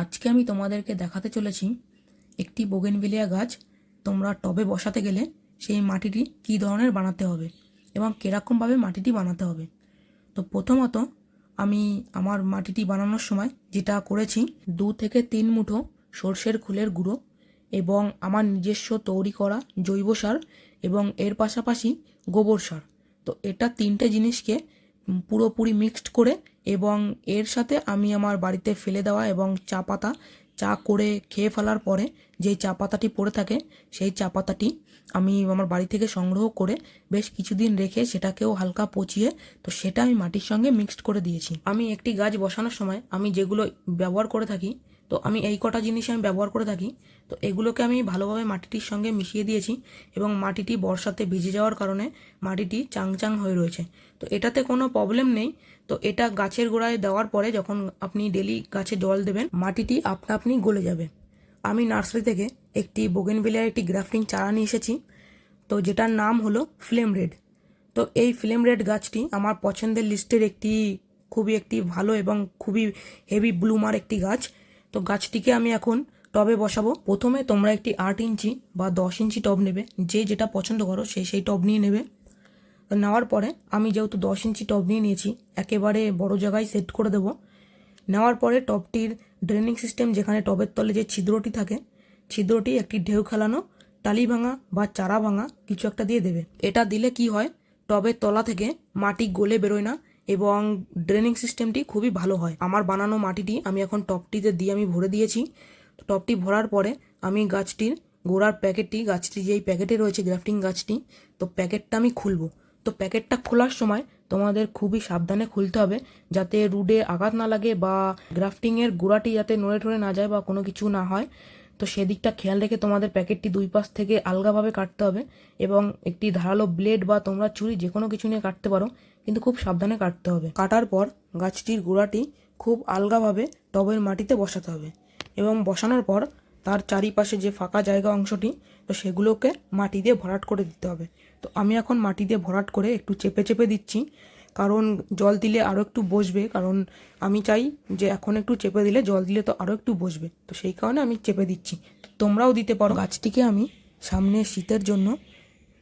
আজকে আমি তোমাদেরকে দেখাতে চলেছি একটি বোগেনভিলিয়া গাছ। তোমরা টবে বসাতে গেলে সেই মাটিটি কী ধরনের বানাতে হবে এবং কীরকমভাবে মাটিটি বানাতে হবে। তো প্রথমত আমি আমার মাটিটি বানানোর সময় যেটা করেছি, দু থেকে তিন মুঠো সর্ষের খোলের গুঁড়ো এবং আমার নিজস্ব তৈরি করা জৈব সার এবং এর পাশাপাশি গোবর সার। তো এটা তিনটে জিনিসকে পুরোপুরি মিক্সড করে এবং এর সাথে আমি আমার বাড়িতে ফেলে দেওয়া এবং চা পাতা, চা করে খেয়ে ফেলার পরে যে চা পাতাটি পড়ে থাকে, সেই চা পাতাটি আমি আমার বাড়ি থেকে সংগ্রহ করে বেশ কিছুদিন রেখে সেটাকেও হালকা পচিয়ে, তো সেটা আমি মাটির সঙ্গে মিক্সড করে দিয়েছি। আমি একটি গাছ বসানোর সময় আমি যেগুলো ব্যবহার করে থাকি তো আমি এই কটা জিনিস আমি ব্যবহার করে থাকি। তো এগুলোকে আমি ভালোভাবে মাটিটির সঙ্গে মিশিয়ে দিয়েছি এবং মাটিটি বর্ষাতে ভিজে যাওয়ার কারণে মাটিটি চাংচাং হয়ে রয়েছে। তো এটাতে কোনো প্রবলেম নেই। তো এটা গাছের গোড়ায় দেওয়ার পরে যখন আপনি ডেলি গাছে জল দেবেন, মাটিটি আপনা আপনি গলে যাবে। আমি নার্সারি থেকে একটি বোগেনভিলিয়ার একটি গ্রাফটিং চারা নিয়ে এসেছি। তো যেটার নাম হলো ফ্লেম রেড তো এই ফ্লেম রেড গাছটি আমার পছন্দের লিস্টের একটি খুবই একটি ভালো এবং খুবই হেভি ব্লুমার একটি গাছ। তো গাছটিকে আমি এখন টবে বসাবো। প্রথমে তোমরা একটি আট ইঞ্চি বা দশ ইঞ্চি টব নেবে। যে যেটা পছন্দ করো, সে সেই টব নিয়ে নেবে। নেওয়ার পরে আমি যেহেতু দশ ইঞ্চি টব নিয়ে নিয়েছি, একেবারে বড় জায়গায় সেট করে দেবো। নেওয়ার পরে টবটির ড্রেনিং সিস্টেম, যেখানে টবের তলে যে ছিদ্রটি থাকে, ছিদ্রটি একটি ঢেউ খেলানো, টালি ভাঙা বা চারা ভাঙা কিছু একটা দিয়ে দেবে। এটা দিলে কি হয়, টবের তলা থেকে মাটি গলে বেরোয় না। এবং ড্রেনিং সিস্টেমটি খুবই ভালো হয়। আমার বানানো মাটিটি আমি এখন টবটিতে দিয়ে আমি ভরে দিয়েছি। তো টবটি ভরার পরে আমি গাছটির গোড়ার প্যাকেটটি, গাছটি যেই প্যাকেটে রয়েছে, গ্রাফটিং গাছটি, তো প্যাকেটটা আমি খুলবো। তো প্যাকেটটা খোলার সময় তোমাদের খুবই সাবধানে খুলতে হবে যাতে রুডে আঘাত না লাগে বা গ্রাফটিংয়ের গোড়াটি যাতে নড়ে ঠরে না যায় বা কোনো কিছু না হয়। তো সেদিকটা খেয়াল রেখে তোমাদের প্যাকেটটি দুই পাশ থেকে আলগাভাবে কাটতে হবে এবং একটি ধারালো ব্লেড বা তোমরা ছুরি যে কোনো কিছু নিয়ে কাটতে পারো। কিন্তু খুব সাবধানে কাটতে হবে। কাটার পর গাছটির গোড়াটি খুব আলগাভাবে টবের মাটিতে বসাতে হবে এবং বসানোর পর তার চারিপাশে যে ফাঁকা জায়গা অংশটি, তো সেগুলোকে মাটি দিয়ে ভরাট করে দিতে হবে। তো আমি এখন মাটি দিয়ে ভরাট করে একটু চেপে চেপে দিচ্ছি, কারণ জল দিলে আরও একটু বসবে। কারণ আমি চাই যে এখন একটু চেপে দিলে জল দিলে তো আরও একটু বসবে। তো সেই কারণে আমি চেপে দিচ্ছি। তোমরাও দিতে পারো। গাছটিকে আমি সামনে শীতের জন্য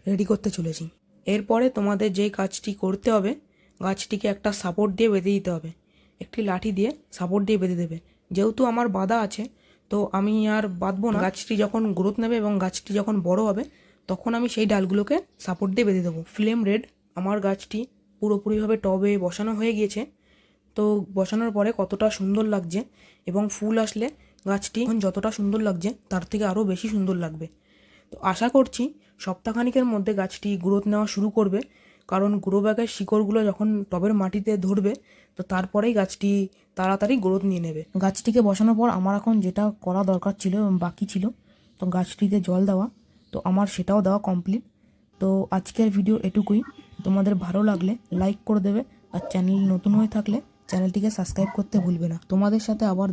রেডি করতে চলেছি। এরপরে তোমাদের যে কাজটি করতে হবে, গাছটিকে একটা সাপোর্ট দিয়ে বেঁধে দিতে হবে। একটি লাঠি দিয়ে সাপোর্ট দিয়ে বেঁধে দেবে। যেহেতু আমার বাঁধা আছে, তো আমি আর বাঁধবো না। গাছটি যখন গ্রোথ নেবে এবং গাছটি যখন বড় হবে, তখন আমি সেই ডালগুলোকে সাপোর্ট দিয়ে বেঁধে দেবো। ফ্লেম রেড আমার গাছটি পুরোপুরিভাবে টবে বসানো হয়ে গিয়েছে। তো বসানোর পরে কতটা সুন্দর লাগছে এবং ফুল আসলে গাছটি যতটা সুন্দর লাগছে, তার থেকে আরও বেশি সুন্দর লাগবে। তো আশা করছি সপ্তাহখানিকের মধ্যে গাছটি গ্রোথ নেওয়া শুরু করবে। কারণ গ্রো ব্যাগের শিকড়গুলো যখন টবের মাটিতে ধরবে, তো তারপরেই গাছটি তাড়াতাড়ি গ্রোথ নিয়ে নেবে। গাছটিকে বসানোর পর আমার এখন যেটা করা দরকার ছিল বাকি ছিল, তো গাছটিতে জল দেওয়া, তো আমার সেটাও দেওয়া কমপ্লিট তো আজকের ভিডিও এটুকুই। তোমাদের ভালো লাগলে লাইক করে দেবে। আর চ্যানেল নতুন হয়ে থাকলে চ্যানেলটিকে সাবস্ক্রাইব করতে ভুলবে না। তোমাদের সাথে আবার